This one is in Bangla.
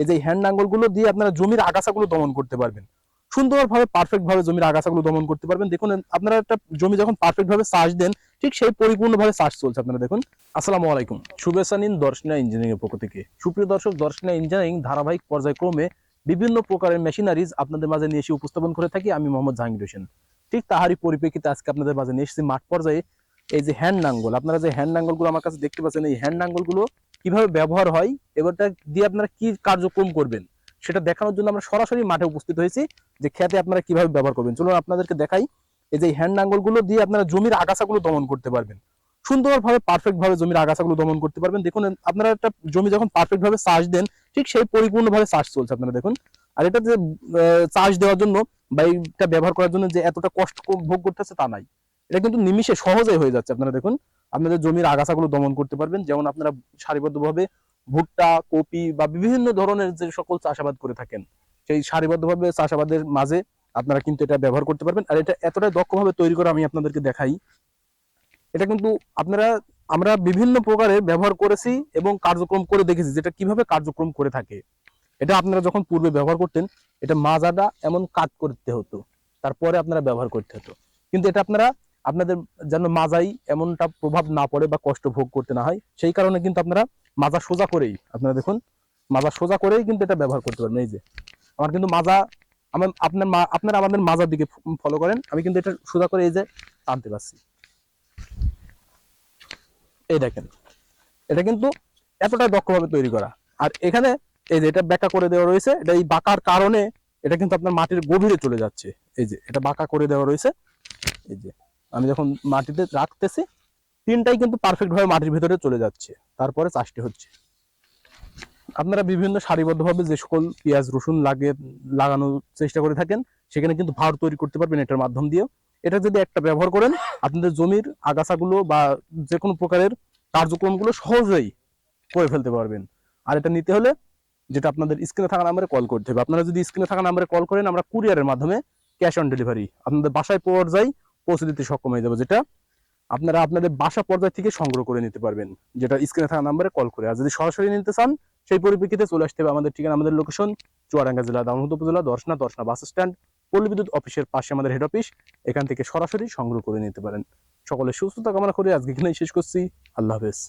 এই যে হ্যান্ড নাঙ্গলগুলো দিয়ে আপনারা জমির আগাছাগুলো দমন করতে পারবেন। সুন্দরভাবে পারফেক্ট ভাবে জমির আগাছাগুলো দমন করতে পারবেন। দেখুন, আপনারা একটা জমি যখন পারফেক্ট ভাবে চাষ দেন, ঠিক সেই পরিপূর্ণভাবে চাষ চলছে আপনারা দেখুন। আসসালামু আলাইকুম। শুভেচ্ছা নিন দর্শনা ইঞ্জিনিয়ারিং এর পক্ষ থেকে। সুপ্রিয় দর্শক, দর্শনা ইঞ্জিনিয়ারিং ধারাবাহিক পর্যায়ক্রমে বিভিন্ন প্রকারের মেশিনারিজ আপনাদের মাঝে নিয়ে এসে উপস্থাপন করে থাকি। আমি মোহাম্মদ জাহাঙ্গীর হোসেন। ঠিক তাহারই পরিপ্রেক্ষিতে আজকে আপনাদের মাঝে নিয়ে এসেছি মাঠ পর্যায়ে এই যে হ্যান্ড নাঙ্গল আপনারা যে হ্যান্ড নাঙ্গলগুলো আমার কাছে দেখতে পাচ্ছেন, এই হ্যান্ড নাঙ্গলগুলো কীভাবে ব্যবহার হয়, এবারটা দিয়ে আপনারা কি কার্যক্রম করবেন, সেটা দেখানোর জন্য আমরা সরাসরি মাঠে উপস্থিত হয়েছি যে খেতে আপনারা কীভাবে ব্যবহার করবেন। চলুন আপনাদেরকে দেখাই, এই যে হ্যান্ড নাঙ্গলগুলো দিয়ে আপনারা জমির আগাছাগুলো দমন করতে পারবেন। সুন্দরভাবে পারফেক্ট ভাবে জমির আগাছাগুলো দমন করতে পারবেন। দেখুন, আপনারা একটা জমি যখন পারফেক্ট ভাবে চাষ দেন, ঠিক সেই পরিপূর্ণভাবে চাষ চলছে আপনারা দেখুন। আর এটা যে চাষ দেওয়ার জন্য বা এইটা ব্যবহার করার জন্য যে এতটা কষ্ট ভোগ করতেছে তা নাই। এটা কিন্তু নিমিষে সহজেই হয়ে যাচ্ছে আপনারা দেখুন। আপনাদের জমির আগাছাগুলো দমন করতে পারবেন। যেমন আপনারা সারিবদ্ধভাবে ভুট্টা, কপি বা বিভিন্ন ধরনের যে সকল চাষাবাদ করে থাকেন, সেই সারিবদ্ধভাবে চাষাবাদের মাঝে আপনারা কিন্তু এটা ব্যবহার করতে পারবেন। আর এটা এতটাই দক্ষভাবে তৈরি করে আমি আপনাদেরকে দেখাই, এটা কিন্তু আপনারা, আমরা বিভিন্ন প্রকারে ব্যবহার করেছি এবং কার্যক্রম করে দেখেছি, যেটা কীভাবে কার্যক্রম করে থাকে। এটা আপনারা যখন পূর্বে ব্যবহার করতেন, এটা মাজাটা এমন কাট করতে হতো, তারপরে আপনারা ব্যবহার করতে হতো। কিন্তু এটা আপনারা আপনাদের যেন মাজাই এমনটা প্রভাব না পড়ে বা কষ্ট ভোগ করতে না হয়, সেই কারণে কিন্তু আপনারা মাজা সোজা করেই, আপনারা দেখুন, মাজা সোজা করেই কিন্তু এটা ব্যবহার করতে পারবেন, এই যে। আমার কিন্তু মাজা, আমার, আপনার আপনারা আমাদের মাজার দিকে ফলো করেন, আমি কিন্তু এটা সোজা করে এই যে টানতে পারছি। এই দেখেন, এটা কিন্তু এতটা দক্ষভাবে তৈরি করা। আর এখানে এই যে এটা বাঁকা করে দেওয়া রয়েছে, এটা এই বাঁকার কারণে এটা কিন্তু আপনার মাটির গভীরে চলে যাচ্ছে। এই যে, এটা বাঁকা করে দেওয়া রয়েছে। এই যে আমি যখন মাটিতে রাখতেছি, তিনটাই কিন্তু পারফেক্ট ভাবে মাটির ভিতরে চলে যাচ্ছে। তারপরে চাষটি হচ্ছে। আপনারা বিভিন্ন সারিবদ্ধভাবে যে সকল পেঁয়াজ, রসুন লাগে, লাগানোর চেষ্টা করে থাকেন, সেখানে কিন্তু ভার তৈরি করতে পারবেন এটার মাধ্যম দিয়ে এটা যদি একটা ব্যবহার করেন, আপনাদের জমির আগাছাগুলো বা যে কোনো প্রকারের কার্যক্রমগুলো সহজেই করে ফেলতে পারবেন। আর এটা নিতে হলে যেটা আপনাদের স্ক্রিনে থাকা নাম্বারে কল করতে হবে। আপনারা যদি স্ক্রিনে থাকা নাম্বারে কল করেন, আমরা কুরিয়ারের মাধ্যমে ক্যাশ অন ডেলিভারি, আপনাদের বাসায় পর্যায়ে পৌঁছে দিতে সক্ষম হয়ে যাবে, যেটা আপনারা আপনাদের বাসা পর্যায় থেকে সংগ্রহ করে নিতে পারবেন, যেটা স্ক্রিনে থাকা নাম্বারে কল করে। আর যদি সরাসরি নিতে চান, সেই পরিপ্রেক্ষিতে চলে আসতে হবে আমাদের ঠিকানা, আমাদের লোকেশন চুয়াডাঙ্গা জেলা দামোদর উপজেলা দর্শনা দর্শনা বাস স্ট্যান্ড পল্লী বিদ্যুৎ অফিসের পাশে আমাদের হেড অফিস এখান থেকে সরাসরি সংগ্রহ করে নিতে পারেন। সকলে সুস্থতা কামনা করে আজকে এখানেই শেষ করছি। আল্লাহ হাফেজ।